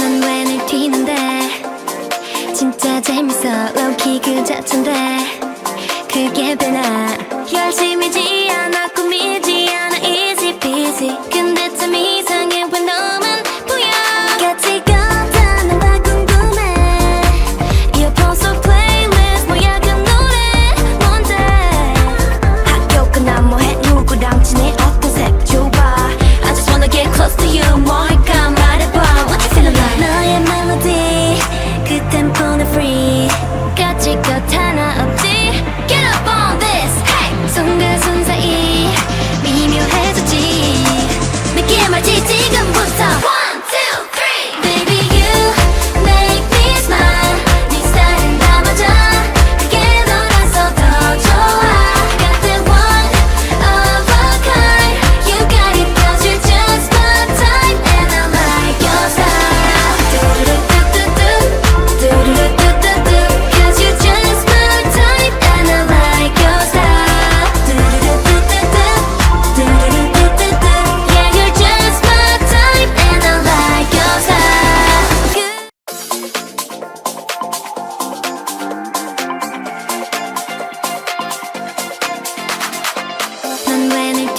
넌 왜 늘 튀는데? 진짜 재밌어. 로키 그 자체인데? 그게 되나? 열심히 지 free. Got to go turn up.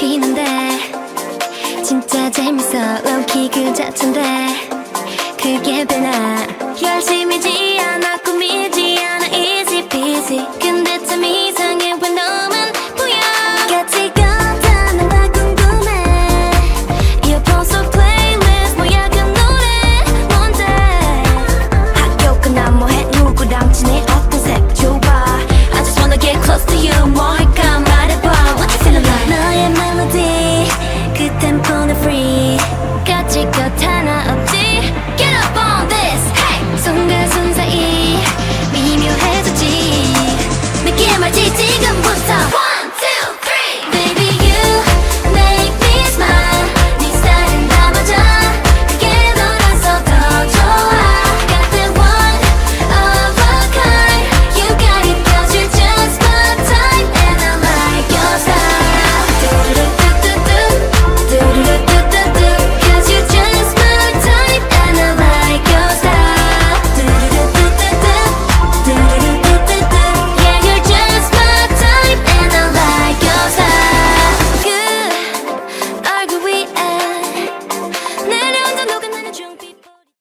튀는데? 진짜 재밌어. 로우키 그 자체인데. free. gotcha, 거다.